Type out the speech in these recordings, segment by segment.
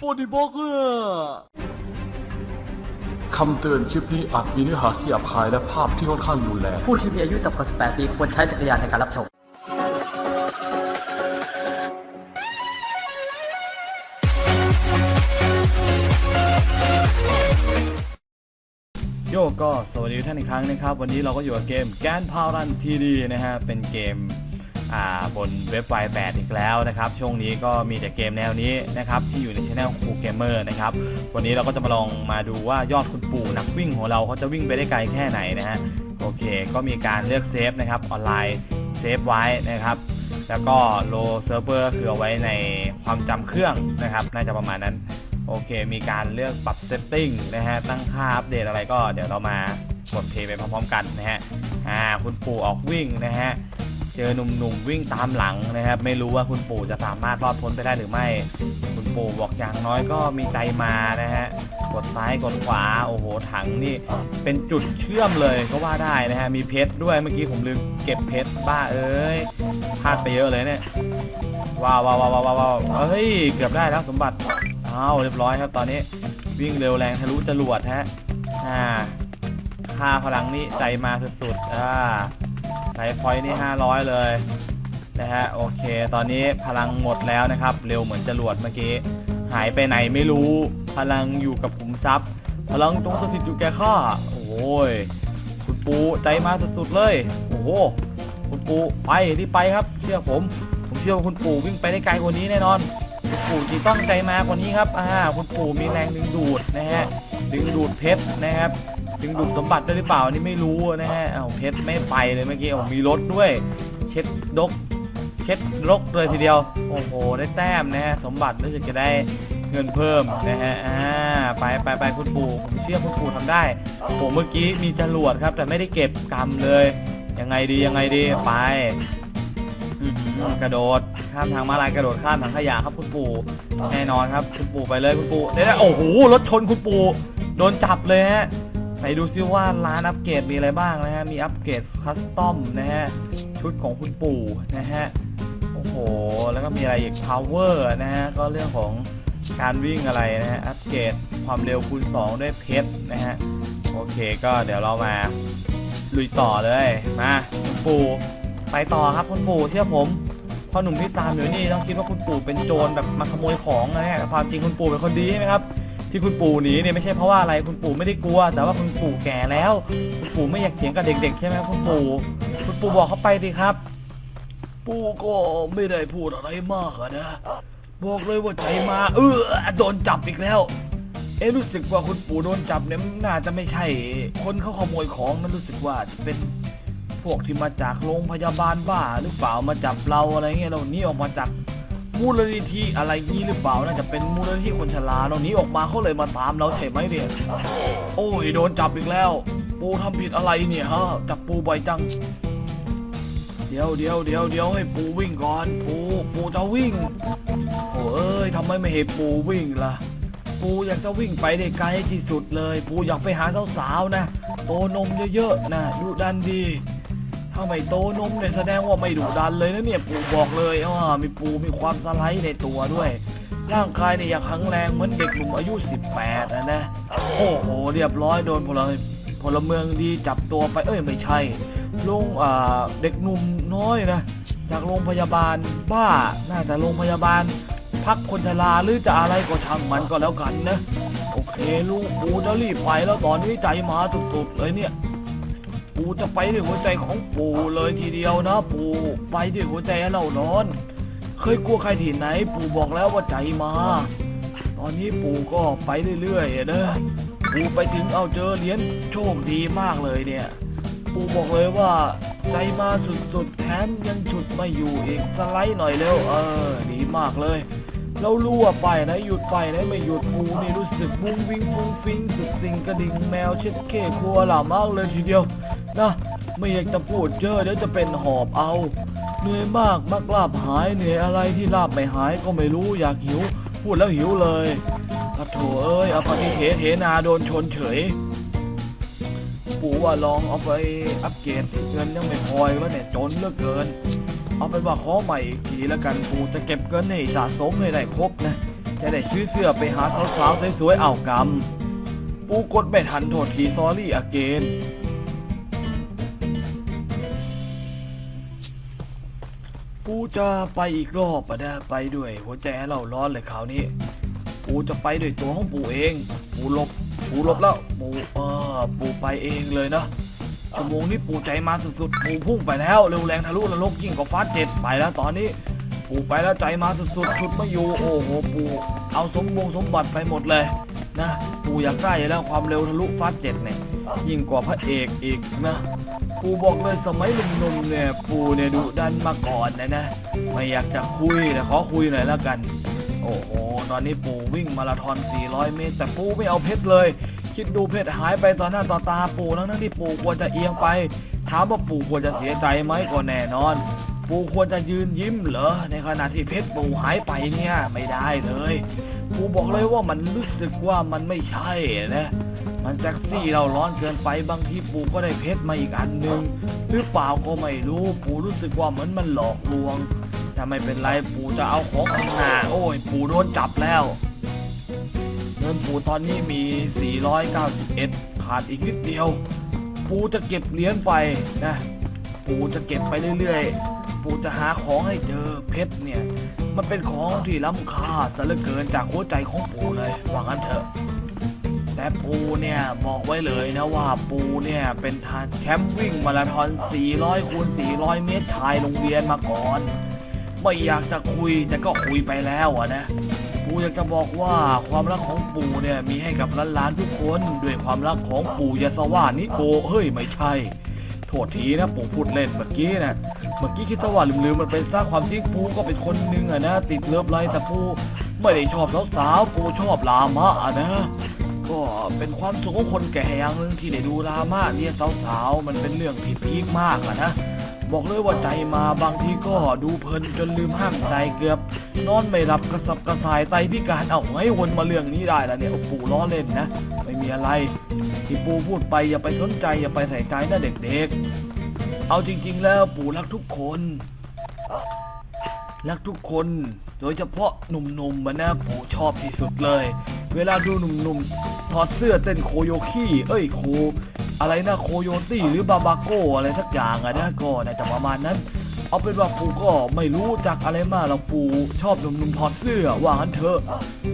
ฟอร์ดิบอกเกอร์คำเตือนคลิปนี้อาจมีเนื้อหาที่หยาบคายและภาพที่ค่อนข้างรุนแรงผู้ที่มีอายุต่ำกว่า 18 ปีควรใช้จักรยานในการรับชม โยก็สวัสดีทุกท่านอีกครั้งนะครับ วันนี้เราก็อยู่กับเกมแกนพาวรันทีดีนะฮะ เป็นเกม อ่าบนเว็บไวแปดอีกแล้วนะครับ ช่วงนี้ก็มีแต่เกมแนวนี้นะครับที่อยู่ในช anel คูเกมเมอร์นะครับ วันนี้เราก็จะมาลองมาดูว่ายอดคุณปู่นักวิ่งของเราเขาจะวิ่งไปได้ไกลแค่ไหนนะฮะโอเค ก็มีการเลือกเซฟนะครับออนไลน์เซฟไว้นะครับแล้วก็โลเซิร์ฟเวอร์คือเอาไว้ในความจำเครื่องนะครับ น่าจะประมาณนั้น โอเค มีการเลือกปรับเซตติ้งนะฮะ ตั้งค่าอัปเดตอะไรก็เดี๋ยวเรามากดเพย์ไปพร้อมๆกันนะฮะ อ่า คุณปู่ออกวิ่งนะฮะ เจอหนุ่มๆวิ่งตามหลังนะครับ ไม่รู้ว่าคุณปู่จะสามารถรอดพ้นไปได้หรือไม่ คุณปู่บอกอย่างน้อยก็มีใจมานะฮะกดซ้ายกดขวาโอ้โหถังนี่เป็นจุดเชื่อมเลยก็ว่าได้นะฮะมีเพชรด้วยเมื่อกี้ผมลืมเก็บเพชรบ้าเอ้ยพลาดไปเยอะเลยเนี่ยว้าวว้าวว้าวว้าววาวเฮ้ยเกือบได้แล้วสมบัติอ้าวเรียบร้อยครับตอนนี้วิ่งเร็วแรงทะลุจรวดฮะอ่าค่าพลังนี่ใจมาสุดๆอ่า ไลฟ์พอยต์นี่500 เลยนะฮะโอเค ตอนนี้พลังหมดแล้วนะครับ เร็วเหมือนจรวดเมื่อกี้ หายไปไหนไม่รู้ พลังอยู่กับขุมทรัพย์ พลังจงสถิตอยู่แก่ข้าโอ้ยคุณปูใจมาสุดๆเลย โอ้โหคุณปูไปที่ไปครับ เชื่อผม ผมเชื่อว่าคุณปู่วิ่งไปได้ไกลกว่านี้แน่นอน คุณปู่จีต้องใจมากกว่านี้ครับอ่าคุณปู่มีแรงดึงดูดนะฮะ ดึงดูดเพชรนะครับ ดึงดูดสมบัติได้หรือเปล่านี่ไม่รู้นะฮะเอาเพชรไม่ไปเลยเมื่อกี้เอามีรถด้วย เช็ดดก เช็ดรกเลยทีเดียว โอ้โห ได้แต้มนะฮะ สมบัติรู้สึกจะได้เงินเพิ่มนะฮะ อ่า ไปไปไปคุณปู่ผมเชื่อคุณปู่ทำได้ ผมเมื่อกี้มีจรวดครับ แต่ไม่ได้เก็บกรรมเลย ยังไงดียังไงดี ไปอื้อหือกระโดด ข้ามทางม้าลายกระโดดข้ามถังขยะครับคุณปู่ แน่นอนครับคุณปู่ไปเลยคุณปู่เดี๋ยวๆโอ้โหรถชนคุณปู่ โดนจับเลยฮะไปดูซิว่าร้านอัปเกรดมีอะไรบ้างนะฮะ มีอัปเกรดคัสตอมนะฮะ ชุดของคุณปู่นะฮะ โอ้โห แล้วก็มีอะไรอีก power นะฮะ ก็เรื่องของการวิ่งอะไรนะฮะ อัปเกรดความเร็วคูณ 2 ด้วยเพชรนะฮะ โอเคก็เดี๋ยวเรามาลุยต่อเลย มาคุณปู่ไปต่อครับคุณปู่เชื่อผมพ่อหนุ่มที่ตามอยู่นี่ต้องคิดว่าคุณปู่เป็นโจรแบบมาขโมยของนะฮะแต่ความจริงคุณปู่เป็นคนดีใช่ไหมครับ ที่คุณปู่หนีเนี่ยไม่ใช่เพราะว่าอะไรคุณปู่ไม่ได้กลัว แต่ว่าคุณปู่แก่แล้ว คุณปู่ไม่อยากเถียงกับเด็กๆใช่ไหมคุณปู่คุณปู่บอกเขาไปสิครับ ปู่ก็ไม่ได้พูดอะไรมากอะนะบอกเลยว่าใจมา เออโดนจับอีกแล้ว เอ๊ะรู้สึกว่าคุณปู่โดนจับเนี่ยน่าจะไม่ใช่ คนเขาขโมยของนั้นรู้สึกว่าจะเป็นพวกที่มาจากโรงพยาบาลบ้าหรือเปล่ามาจับเราอะไรเงี้ยเราหนีออกมาจาก มูลนิธิอะไรงี้หรือเปล่าน่าจะเป็นมูลนิธิคนชราเราหนีออกมาเขาเลยมาตามเราใช่ไหมเนี่ยโอ้ยโดนจับอีกแล้ว ปูทำผิดอะไรเนี่ยฮะจับปูบ่อยจัง เดี๋ยวเดี๋ยวเดี๋ยวเดี๋ยวให้ปูวิ่งก่อน ปูปูจะวิ่งโอ้เอ้ยทำไมไม่ให้ปูวิ่งล่ะ ปูอยากจะวิ่งไปได้ไกลที่สุดเลย ปูอยากไปหาสาวๆนะโตนมเยอะๆนะดุดันดี ถ้าไม่โตนมเนี่ยแสดงว่าไม่ดุดันเลยนะเนี่ยปูบอกเลยว่ามีปูมีความสไลด์ในตัวด้วย ร่างกายเนี่ยอยากแข็งแรงเหมือนเด็กหนุ่มอายุ 18นะนะโอ้โหเรียบร้อยโดนพลพลเมืองดีจับตัวไปเอ้ยไม่ใช่ลงเด็กหนุ่มน้อยนะจากโรงพยาบาลบ้าน่าจะโรงพยาบาล พักคนชราหรือจะอะไรก็ช่างมันก็แล้วกันนะ โอเคลูกปูจะรีบไปแล้วตอนนี้ใจมาสุดๆเลยเนี่ย ปูจะไปด้วยหัวใจของปูเลยทีเดียวนะปูไปด้วยหัวใจให้เรานอน เคยกลัวใครที่ไหน ปูบอกแล้วว่าใจมา ตอนนี้ปูก็ไปเรื่อยๆอะนะปูไปถึงเอาเจอเหรียญโชคดีมากเลยเนี่ย ปูบอกเลยว่าใจมาสุดๆแถมยังฉุดไม่อยู่อีกสไลด์หน่อยเร็วเออดีมากเลยเรารู้ว่าไปไหนหยุดไปไหนไม่หยุดปูนี่รู้สึกวุ้งวิ่งฟุ้งฟิงสุดสิ่งกระดิ่งแมวเช็ดเค้ครัวหล่ามากเลยทีเดียว นะไม่อยากจะพูดเยอะเดี๋ยวจะเป็นหอบเอา เหนื่อยมากมักลาบหายเหนื่อยอะไรที่ลาบไม่หายก็ไม่รู้อยากหิว พูดแล้วหิวเลยอะโถเอ้ยเอาปฏิเทเทนาโดนชนเฉย ปู่ว่าลองเอาไปอัปเกรดเงินยังไม่พออีกแล้วเนี่ยจนเหลือเกิน เอาเป็นว่าขอใหม่อีกทีแล้วกันปู่จะเก็บเงินให้สะสมให้ได้ครบนะ จะได้ชื่อเสื้อไปหาสาวๆสวยๆเอากำ ปู่กดไม่ทันโทษทีซอรี่อเกน ปูจะไปอีกรอบอะนะไปด้วยหัวใจเราร้อนเลยคราวนี้ปูจะไปด้วยตัวของปู่เอง ปูหลบ ปูหลบแล้ว ปู่เออปู่ไปเองเลยนะชั่วโมงนี้ปู่ใจมาสุดๆ ปู่พุ่งไปแล้วเร็วแรงทะลุนรกยิ่งกว่าฟ้าเจ็ดไปแล้วตอนนี้ปู่ไปแล้วใจมาสุดๆชุดไม่อยู่โอ้โหปู่เอาสมบงสมบัติไปหมดเลยนะปู่อยากได้แล้วความเร็วทะลุฟ้าเจ็ดเนี่ยยิ่งกว่าพระเอกอีกนะปู่บอกเลยสมัย หนุ่มเนี่ยปูเนี่ยดุดันมาก่อนนะนะ ไม่อยากจะคุยแต่ขอคุยหน่อยแล้วกัน โอ้โห ตอนนี้ปูวิ่งมาราธอน 400 เมตร แต่ปูไม่เอาเพชรเลย คิดดูเพชรหายไปต่อหน้าต่อตาปูทั้งนั้นที่ปูควรจะเอียงไป ถามว่าปูควรจะเสียใจไหมก็แน่นอน ปูควรจะยืนยิ้มเหรอ ในขณะที่เพชรปูหายไปเนี่ยไม่ได้เลย ปูบอกเลยว่ามันรู้สึกว่ามันไม่ใช่นะ มันแจ็คซี่เราร้อนเกินไปบางทีปูก็ได้เพชรมาอีกอันหนึ่งหรือเปล่าก็ไม่รู้ปูรู้สึกว่าเหมือนมันหลอกลวงถ้าไม่เป็นไรปูจะเอาของข้างหน้าโอ้ย ปูโดนจับแล้วเงินปูตอนนี้มี 491 ขาดอีกนิดเดียว ปูจะเก็บเหรียญไปนะปูจะเก็บไปเรื่อยๆ ปูจะหาของให้เจอเพชรเนี่ย มันเป็นของที่ล้ำค่าซะเหลือเกินจากหัวใจของปูเลยว่างั้นเถอะ แต่ปูเนี่ยบอกไว้เลยนะว่าปูเนี่ยเป็นทานแชมป์วิ่งมาราธอน 400คูณ400 เมตรชายโรงเรียนมาก่อน ไม่อยากจะคุยแต่ก็คุยไปแล้วอะนะปูอยากจะบอกว่าความรักของปูเนี่ยมีให้กับล้านๆทุกคนด้วยความรักของปูยาสว่านิโกเฮ้ยไม่ใช่ โทษทีนะปูพูดเล่นเมื่อกี้นะเมื่อกี้คิดซะว่าลืมๆมันเป็นซากความจริงปูก็เป็นคนหนึงอะนะ ติดเลิฟไลน์แต่ปูไม่ได้ชอบสาวๆปูชอบลามะอะนะ ก็เป็นความสุขของคนแก่อย่างหนึงที่ได้ดูลามาเนี่ยสาวๆ มันเป็นเรื่องที่พีคมากอะนะ บอกเลยว่าใจมาบางทีก็ดูเพลินจนลืมห้ามใจเกือบ นอนไม่หลับกระสับกระส่ายไตพิการเอาไงวนมาเรื่องนี้ได้แล้วเนี่ยปู่ล้อเล่นนะ ไม่มีอะไร ที่ปู่พูดไปอย่าไปสนใจอย่าไปใส่ใจนะเด็กๆ เอาจริง ๆ แล้วปู่รักทุกคนรักทุกคนโดยเฉพาะหนุ่มๆมันนะปู่ชอบที่สุดเลย เวลาดูหนุ่มๆ อดเสื้อเต้นโคโยคีเอ้ยโค อะไรนะโคโยตี้หรือบาบาโกอะไรสักอย่างอะนะก็น่าจะประมาณนั้น เอาเป็นว่าปูก็ไม่รู้จักอะไรมากหรอกปูชอบหนุ่มๆถอดเสื้อว่างั้นเถอะ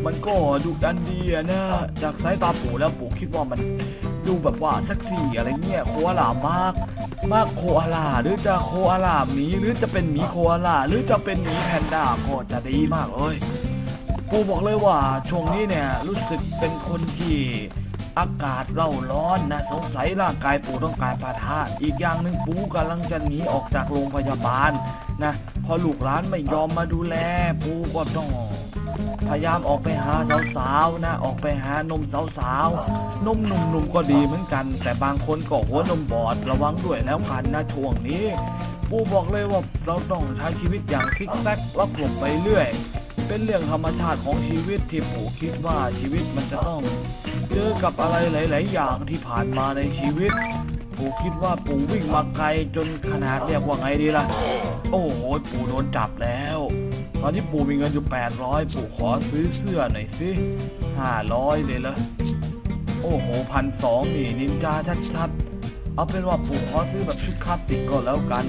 มันก็ดุดันดีอะนะจากสายตาปูแล้วปูคิดว่ามันดูแบบว่าเซ็กซี่อะไรเงี้ยโคอาลามาก มากโคอาล่าหรือจะโคอาล่าหมีหรือจะเป็นหมีโคอาล่าหรือจะเป็นหมีแพนด้าก็จะดีมากเลย ปูบอกเลยว่าช่วงนี้เนี่ยรู้สึกเป็นคนที่อากาศเร่าร้อนนะสงสัยร่างกายปูต้องการปะทะอีกอย่างหนึ่งปูกำลังจะหนีออกจากโรงพยาบาลนะพอลูกหลานไม่ยอมมาดูแล ปูก็ต้องพยายามออกไปหาสาวๆนะออกไปหานมสาวๆนมหนุ่มๆก็ดีเหมือนกัน แต่บางคนก็หัวนมบอดระวังด้วยแล้วกันนะช่วงนี้ ปูบอกเลยว่าเราต้องใช้ชีวิตอย่างซิกแซกล็อกหลบไปเรื่อย เป็นเรื่องธรรมชาติของชีวิตที่ปู่คิดว่าชีวิตมันจะต้องเจอกับอะไรหลาย ๆ อย่างที่ผ่านมาในชีวิต ปู่คิดว่าปู่วิ่งมาไกลจนขนาดเรียกว่าไงดีล่ะ โอ้โหปู่โดนจับแล้ว ตอนนี้ปู่มีเงินอยู่ 800 ปู่ขอซื้อเสื้อหน่อยสิ500 เลยละโอ้โหพันสองนี่นินจาชัด ๆ เอาเป็นว่าปู่ขอซื้อแบบชุดคลาสสิกก็แล้วกัน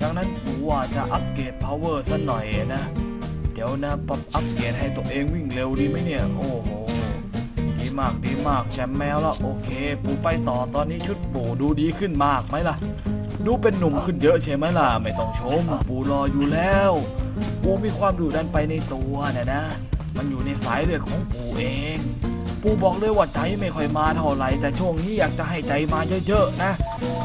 จากนั้นปู่ว่าจะอัปเกรด power ซะหน่อยนะ เดี๋ยวนะปรับอัปเกรดให้ตัวเองวิ่งเร็วดีไหมเนี่ย โอ้โห ดีมากดีมากแจมแมวแล้วโอเค ปูไปต่อตอนนี้ชุดปูดูดีขึ้นมากไหมล่ะ ดูเป็นหนุ่มขึ้นเยอะใช่ไหมล่ะ ไม่ต้องชม ปูรออยู่แล้ว ปูมีความดุดันไปในตัวนะนะ มันอยู่ในสายเลือดของปูเอง ปูบอกเลยว่าใจไม่ค่อยมาเท่าไหร่แต่ช่วงนี้อยากจะให้ใจมาเยอะๆนะ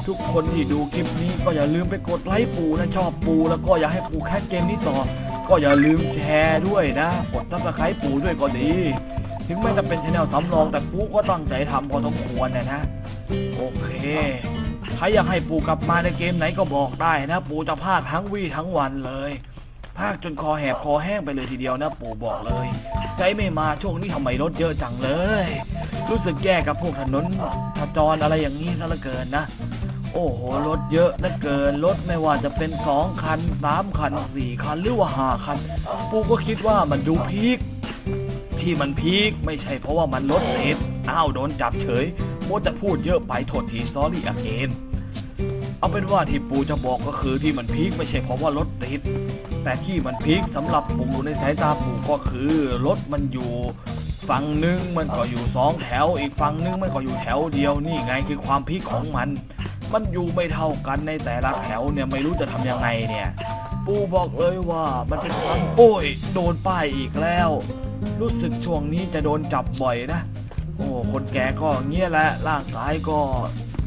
ทุกคนที่ดูคลิปนี้ก็อย่าลืมไปกดไลค์ปูนะชอบปูแล้วก็อยากให้ปูแคสเกมนี้ต่อ ก็อย่าลืมแชร์ด้วยนะกดซับสไครต์ปู่ด้วยก็ดี ถึงแม้จะเป็นชแนลสำรองแต่ปู่ก็ตั้งใจทำพอสมควรนะนะ โอเค ใครอยากให้ปู่กลับมาในเกมไหนก็บอกได้นะ ปู่จะพากทั้งวี่ทั้งวันเลยพากจนคอแหบคอแห้งไปเลยทีเดียวนะปู่บอกเลย ใจไม่มาช่วงนี้ทำไมรถเยอะจังเลย รู้สึกแย่กับพวกถนนถจรอะไรอย่างนี้ซะเหลือเกินนะ โอ้โหรถเยอะเหลือเกินรถไม่ว่าจะเป็นสองคันสามคันสี่คันหรือว่าห้าคัน ปูก็คิดว่ามันดูพีคที่มันพีคไม่ใช่เพราะว่ามันรถติดอ้าวโดนจับเฉยโมจะพูดเยอะไปโทษทีซอรี่อเกนเอาเป็นว่าที่ปูจะบอกก็คือที่มันพีคไม่ใช่เพราะว่ารถติดแต่ที่มันพีคสำหรับปูในสายตาปูก็คือรถมันอยู่ฝั่งหนึ่งมันก็อยู่สองแถว อีกฝั่งหนึงมันก็อยู่แถวเดียวนี่ไงคือความพีคของมัน มันอยู่ไม่เท่ากันในแต่ละแถวเนี่ยไม่รู้จะทำยังไงเนี่ย ปูบอกเลยว่ามันเป็นความโอ้ยโดนป้ายอีกแล้ว รู้สึกช่วงนี้จะโดนจับบ่อยนะ โอ้คนแก่ก็เงี้ยแหละร่างกายก็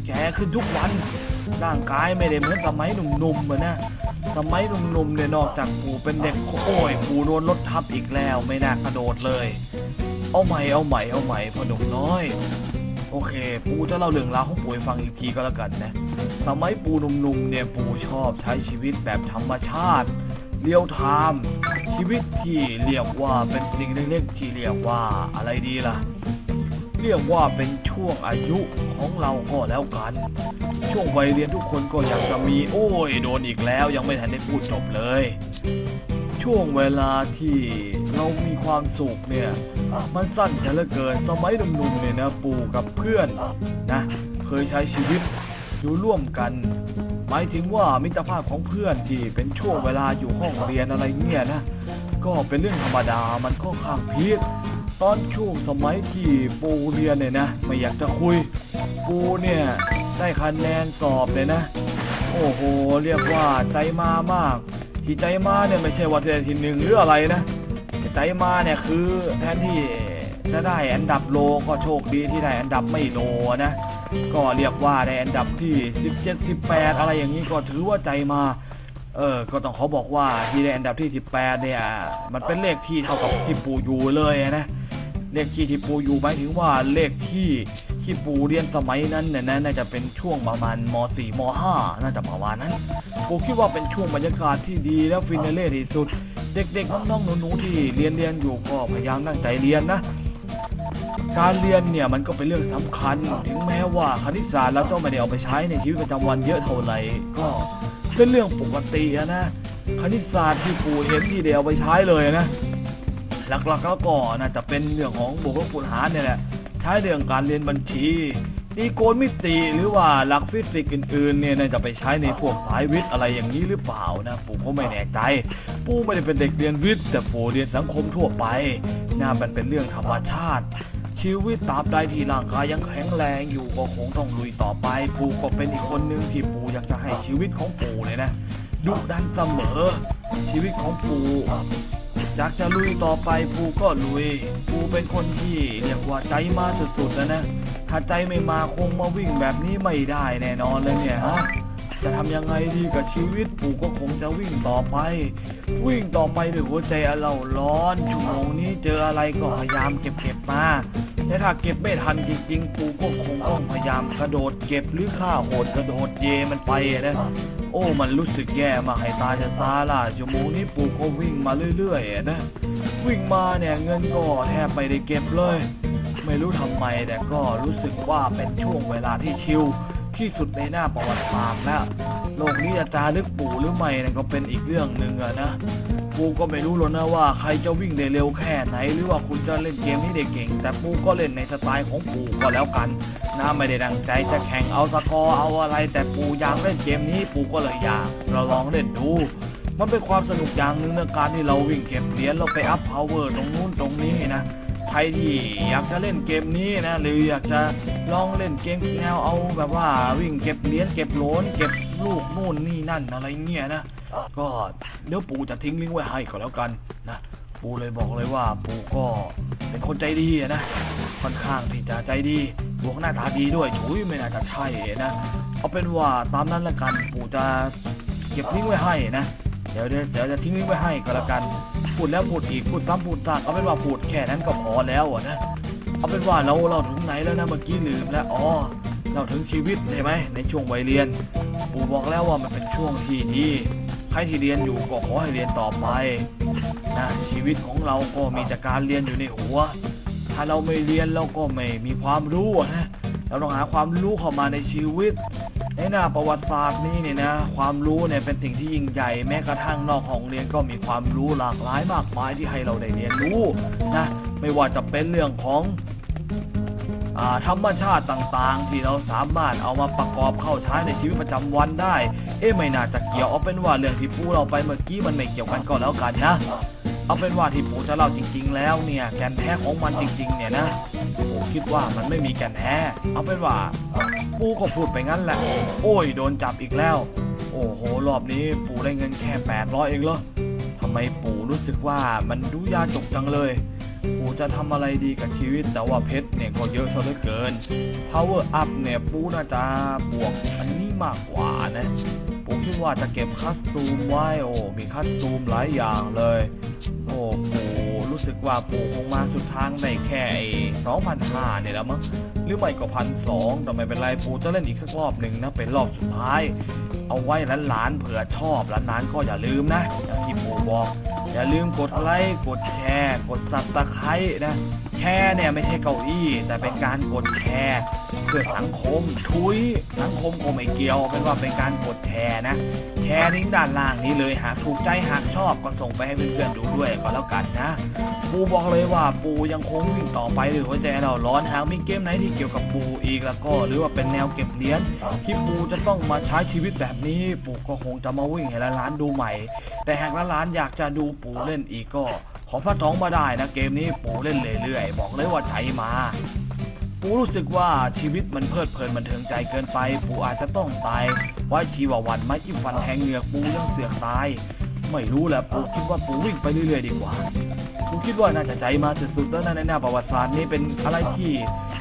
แก่ขึ้นทุกวัน ร่างกายไม่ได้เหมือนสมัยหนุ่มๆเหมือนนะสมัยหนุ่มๆเนี่ยนอกจากปู่เป็นเด็กโอ้ยปู่โดนรถทับอีกแล้วไม่น่ากระโดดเลย เอาใหม่เอาใหม่เอาใหม่พอหนุ่มน้อย โอเค ปูจะเล่าเรื่องราวของปูให้ฟังอีกทีก็แล้วกันนะ สมัยปูหนุ่มๆเนี่ยปูชอบใช้ชีวิตแบบธรรมชาติ เรียวไทม์ชีวิตที่เรียกว่าเป็นสิ่งเล็กๆที่เรียกว่าอะไรดีล่ะ เรียกว่าเป็นช่วงอายุของเราก็แล้วกัน ช่วงวัยเรียนทุกคนก็อยากจะมี โอ้ยโดนอีกแล้วยังไม่ทันได้พูดจบเลย ช่วงเวลาที่เรามีความสุขเนี่ย มันสั้นจะเหลือเกิน สมัยหนุ่มๆเนี่ยนะปู่กับเพื่อนนะเคยใช้ชีวิตอยู่ร่วมกัน หมายถึงว่ามิตรภาพของเพื่อนที่เป็นช่วงเวลาอยู่ห้องเรียนอะไรเนี่ยนะก็เป็นเรื่องธรรมดามันก็ข้างพีคตอนช่วงสมัยที่ปูเรียนเนี่ยนะไม่อยากจะคุย ปูเนี่ยได้คะแนนสอบเลยนะ โอ้โห เรียกว่าใจมามาก ที่ใจมาเนี่ยไม่ใช่ว่าจะได้ที่หนึ่งหรืออะไรนะ ใจมาเนี่ยคือแทนที่จะได้อันดับโลก็โชคดีที่ได้อันดับไม่โลนะ ก็เรียกว่าได้อันดับที่ 17 18 อะไรอย่างนี้ก็ถือว่าใจมา เออ ก็ต้องเขอบอกว่าที่ได้อันดับที่ 18 เนี่ย มันเป็นเลขที่เท่ากับที่ปูอยู่เลยนะเลขที่ที่ปูอยู่หมายถึงว่าเลขที่ที่ปูเรียนสมัยนั้นเนี่ยนะน่าจะเป็นช่วงประมาณม .4 ม .5 น่าจะประมาณนั้นปูคิดว่าเป็นช่วงบรรยากาศที่ดีและฟินาเล่ที่สุด เด็กๆน้องๆหนูๆที่เรียนเรียนอยู่ก็พยายามตั้งใจเรียนนะ การเรียนเนี่ยมันก็เป็นเรื่องสำคัญ ถึงแม้ว่าคณิตศาสตร์แล้วต้องไม่ได้เอาไปใช้ในชีวิตประจำวันเยอะเท่าไหร่ก็เป็นเรื่องปกตินะคณิตศาสตร์ที่ปู่เห็นที่เดียวไปใช้เลยนะ หลักๆแล้วก็น่าจะเป็นเรื่องของบวกลบคูณหารเนี่ยแหละใช้เรื่องการเรียนบัญชี ตีโกณมิติหรือว่าหลักฟิสิกส์อื่นๆเนี่ยน่าจะไปใช้ในพวกสายวิทย์อะไรอย่างนี้หรือเปล่านะปู่ก็ไม่แน่ใจ ปู่ไม่ได้เป็นเด็กเรียนวิทย์แต่ปู่เรียนสังคมทั่วไปน่ามันเป็นเรื่องธรรมชาติ ชีวิตตราบใดที่ร่างกายยังแข็งแรงอยู่ก็คงต้องลุยต่อไป ปู่ก็เป็นอีกคนหนึ่งที่ปู่อยากจะให้ชีวิตของปู่เนี่ยนะดุดันเสมอ ชีวิตของปู่อยากจะลุยต่อไปปู่ก็ลุยปู่เป็นคนที่เรียกว่าใจมาสุดๆแล้วนะ ถ้าใจไม่มาคงมาวิ่งแบบนี้ไม่ได้แน่นอนเลยเนี่ยฮะจะทำยังไงดีกับชีวิตปู่ก็คงจะวิ่งต่อไป วิ่งต่อไปด้วยหัวใจอันเราร้อนชั่วโมงนี้เจออะไรก็พยายามเก็บเก็บมาแต่ถ้าเก็บไม่ทันจริงๆ ปู่ก็คงต้องพยายามกระโดดเก็บหรือฆ่าโหดกระโดดเยมันไปนะโอ้มันรู้สึกแย่มากให้ตาจะซาล่ะชั่วโมงนี้ปู่ก็วิ่งมาเรื่อยๆนะวิ่งมาเนี่ยเงินก็แทบไม่ได้เก็บเลย ไม่รู้ทำไมแต่ก็รู้สึกว่าเป็นช่วงเวลาที่ชิลที่สุดในหน้าประวัติศาสตร์แล้วโลกนี้จะจารึกปู่หรือไม่นั่นก็เป็นอีกเรื่องหนึ่งอะนะปูก็ไม่รู้หรอกนะว่าใครจะวิ่งได้เร็วแค่ไหน หรือว่าคุณจะเล่นเกมนี้ได้เก่ง แต่ปูก็เล่นในสไตล์ของปูก็แล้วกันนะไม่ได้ดังใจจะแข่งเอาสกอร์เอาอะไร แต่ปูอยากเล่นเกมนี้ปูก็เลยอยากเราลองเล่นดูมันเป็นความสนุกอย่างหนึ่งในการที่เราวิ่งเก็บเหรียญเราไปอัพพาวเวอร์ตรงนู้นตรงนี้นะ ใครที่อยากจะเล่นเกมนี้นะหรืออยากจะลองเล่นเกมแนวเอาแบบว่าวิ่งเก็บเหรียญเก็บโหลนเก็บลูกนู่นนี่นั่นอะไรเงี้ยนะก็เดี๋ยวปู่จะทิ้งลิงก์ไว้ให้ก็แล้วกันนะปู่เลยบอกเลยว่าปู่ก็เป็นคนใจดีนะค่อนข้างที่จะใจดีบวกหน้าตาดีด้วยฉุยไม่น่าจะใช่นะเอาเป็นว่าตามนั้นละกันปู่จะเก็บลิงก์ไว้ให้นะเดี๋ยวเดี๋ยวเดี๋ยวจะทิ้งลิงก์ไว้ให้ก็แล้วกัน พูดแล้วพูดอีกพูดซ้ำพูดซากเอาเป็นว่าพูดแค่นั้นก็พอแล้วอะนะเอาเป็นว่าเราเราถึงไหนแล้วนะเมื่อกี้ลืมแล้วอ๋อเราถึงชีวิตใช่ไหมในช่วงวัยเรียนปู่บอกแล้วว่ามันเป็นช่วงที่ดีใครที่เรียนอยู่ก็ขอให้เรียนต่อไปนะชีวิตของเราก็มีแต่การเรียนอยู่ในหัว ถ้าเราไม่เรียนเราก็ไม่มีความรู้นะเราต้องหาความรู้เข้ามาในชีวิต ในหน้าประวัติศาสตร์นี้เนี่ยนะ ความรู้เนี่ยเป็นสิ่งที่ยิ่งใหญ่แม้กระทั่งนอกห้องเรียนก็มีความรู้หลากหลายมากมายที่ให้เราได้เรียนรู้นะไม่ว่าจะเป็นเรื่องของธรรมชาติต่างๆ ที่เราสามารถเอามาประกอบเข้าใช้ในชีวิตประจำวันได้ เอ๊ะไม่น่าจะเกี่ยวเอาเป็นว่าเรื่องที่ปูเราไปเมื่อกี้มันไม่เกี่ยวกันก็แล้วกันนะ เอาเป็นว่าที่ปูจะเล่าจริง ๆ แล้วเนี่ยแกนแท้ของมันจริงๆเนี่ยนะ คิดว่ามันไม่มีแกนแท้เอาเป็นว่าปูก็พูดไปงั้นแหละ โอ้ยโดนจับอีกแล้ว โอ้โหรอบนี้ปูได้เงินแค่ 800 เองเหรอทำไมปูรู้สึกว่ามันดูยากจกจังเลยปูจะทำอะไรดีกับชีวิตแต่ว่าเพชรเนี่ยก็เยอะซะเหลือเกิน power up เนี่ยปูน่าจะบวกอันนี้มากกว่านะปูคิดว่าจะเก็บคัสตูมไว้โอ้มีคัสตูมหลายอย่างเลย โอ้ปู รู้สึกว่าปูคงมาสุดทางได้แค่สองพันห้าเนี่ยแล้วมั้งหรือไม่ก็พันสองแต่ไม่เป็นไรปูจะเล่นอีกสักรอบหนึ่งนะเป็นรอบสุดท้าย เอาไว้หลานๆเผื่อชอบหลานๆก็อย่าลืมนะอย่างที่ปูบอก อย่าลืมกดไลค์กดแชร์ กดซับสไครต์นะแชร์เนี่ยไม่ใช่เก้าอี้แต่เป็นการกดแชร์ เพื่อสังคมทุยสังคมคงไม่เกี่ยวเป็นว่าเป็นการกดแชร์นะ แชร์ลิงก์ด้านล่างนี้เลยหากถูกใจหากชอบก็ส่งไปให้เพื่อนๆดูด้วยก็แล้วกันนะ ปูบอกเลยว่าปูยังคงวิ่งต่อไปหรือหัวใจเราร้อนหากมีเกมไหนที่เกี่ยวกับปูอีกแล้วก็ หรือว่าเป็นแนวเก็บเหรียญที่ปูจะต้องมาใช้ชีวิตแบบนี้ ปูก็คงจะมาวิ่งให้ร้านดูใหม่ แต่หากร้านอยากจะดูปูเล่นอีกก็ขอพระท้องมาได้นะเกมนี้ปูเล่นเรื่อยๆบอกเลยว่าใจมา ปูรู้สึกว่าชีวิตมันเพลิดเพลินบันเทิงใจเกินไป ปูอาจจะต้องตายไว้ชีวาวันไม้จิ้มฟันแทงเหงือกปูยังเสือกตาย ไม่รู้แหละปูคิดว่าปูวิ่งไปเรื่อยๆดีกว่าผมคิดว่าน่าจะใจมาสุดๆแล้วนะในหน้าประวัติศาสตร์นี้เป็นอะไรที่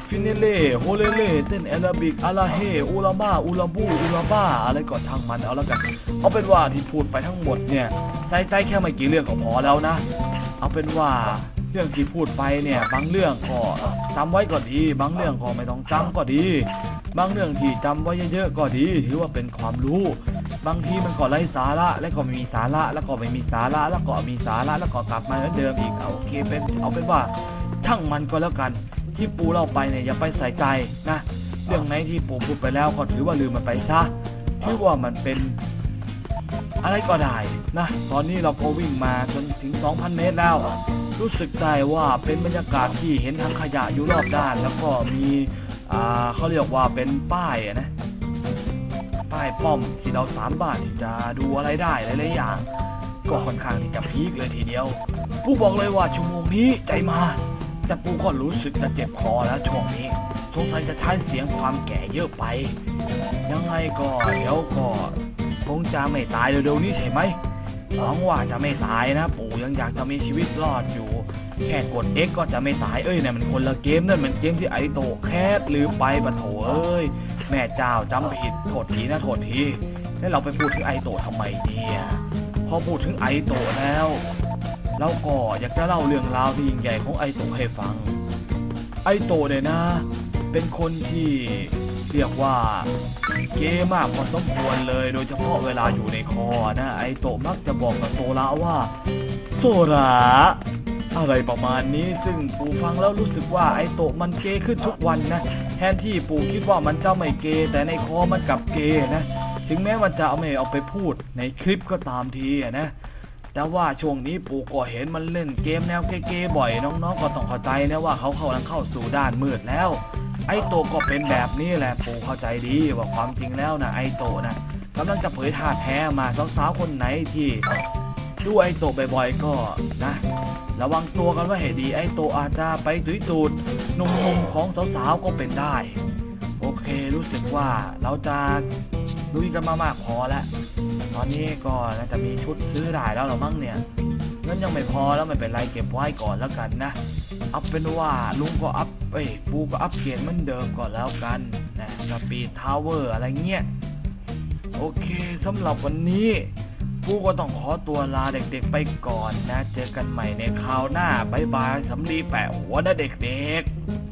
ฟินเนเล่โฮเลเล่เต้นแอราบิกอาราเฮอูลาบ้าอูลาบูอูลาบ้าอะไรก็ช่างมันเอาแล้วกันเอาเป็นว่าที่พูดไปทั้งหมดเนี่ยใส่ใจแค่ไม่กี่เรื่องก็พอแล้วนะ เอาเป็นว่า เรื่องที่พูดไปเนี่ยบางเรื่องก็จำไว้ก็ดี บางเรื่องก็ไม่ต้องจำก็ดี บางเรื่องที่จำไว้เยอะๆก็ดีถือว่าเป็นความรู้ บางทีมันก็ไร้สาระแล้วก็ไม่มีสาระแล้วก็ไม่มีสาระแล้วก็มีสาระแล้วก็กลับมาเหมือนเดิมอีกโอเคเป็นเอาเป็นว่าช่างมันก็แล้วกัน ที่ปูเล่าไปเนี่ยอย่าไปใส่ใจนะเรื่องไหนที่ปูพูดไปแล้วก็ถือว่าลืมมันไปซะถือว่ามันเป็นอะไรก็ได้นะ ตอนนี้เราก็วิ่งมาจนถึง 2,000 เมตรแล้ว รู้สึกได้ว่าเป็นบรรยากาศที่เห็นทั้งขยะอยู่รอบด้าน แล้วก็มีอ่าเขาเรียกว่าเป็นป้ายอะนะป้ายป้อมที่เราสามารถที่จะดูอะไรได้หลายๆอย่าง ก็ค่อนข้างที่จะพีคเลยทีเดียวปูบอกเลยว่าชั่วโมงนี้ใจมา แต่ปูก็รู้สึกจะเจ็บคอแล้วช่วงนี้สงสัยจะใช้เสียงความแก่เยอะไป ยังไงก็เดี๋ยวก็คงจะไม่ตายเร็วๆนี้ใช่ไหม หวังว่าจะไม่ตายนะ ปู่ยังอยากจะมีชีวิตรอดอยู่ แค่กด X ก็จะไม่ตายเอ้ยเนี่ยมันคนละเกมนั่นมันเกมที่ไอโตแคสลืมไปปะโถเอ้ยแม่เจ้าจำผิดโทษทีนะโทษทีแล้วเราไปพูดถึงไอโตะทำไมเนี่ยพอพูดถึงไอโตแล้วเราก็อยากจะเล่าเรื่องราวที่ยิ่งใหญ่ของไอโตให้ฟัง ไอโตเนี่ยนะ เป็นคนที่ เรียกว่าเกมากพอสมควรเลย โดยเฉพาะเวลาอยู่ในคอนะไอโตะมักจะบอกกับโซระว่า โซระอะไรประมาณนี้ซึ่งปู่ฟังแล้วรู้สึกว่าไอโตะมันเกขึ้นทุกวันนะแทนที่ปู่คิดว่ามันจะไม่เกแต่ในคอมันกลับเกนะถึงแม้มันจะเอาไม่เอาไปพูดในคลิปก็ตามทีนะแต่ว่าช่วงนี้ปู่ก็เห็นมันเล่นเกมแนวเกย์ๆบ่อยน้องๆก็ต้องเข้าใจนะว่าเขากำลังเข้าสู่ด้านมืดแล้ว ไอโตก็เป็นแบบนี้แหละปู่เข้าใจดีว่าความจริงแล้วนะไอโตนะกำลังจะเผยท่าแท้มาสาวๆคนไหนที่ดูไอโตบ่อยๆก็นะ ระวังตัวกันว่าให้ดีไอโตอาจจะไปตุยตูดนุ่มๆของสาวๆก็เป็นได้ โอเครู้สึกว่าเราจะลุยกันมามากพอแล้วตอนนี้ก็น่าจะมีชุดซื้อได้แล้วเหรอมั้งเนี่ยเงินยังไม่พอแล้วไม่เป็นไรเก็บไว้ก่อนแล้วกันนะ เอาเป็นว่าลุงก็อัพเอ้ยปูก็อัพเกรดเหมือนเดิมก่อนแล้วกันนะสปีดทาวเวอร์อะไรเงี้ยโอเคสำหรับวันนี้ปูก็ต้องขอตัวลาเด็กๆไปก่อนนะ เจอกันใหม่ในคราวหน้าบายบายสำลีแปะหัวนะเด็กๆ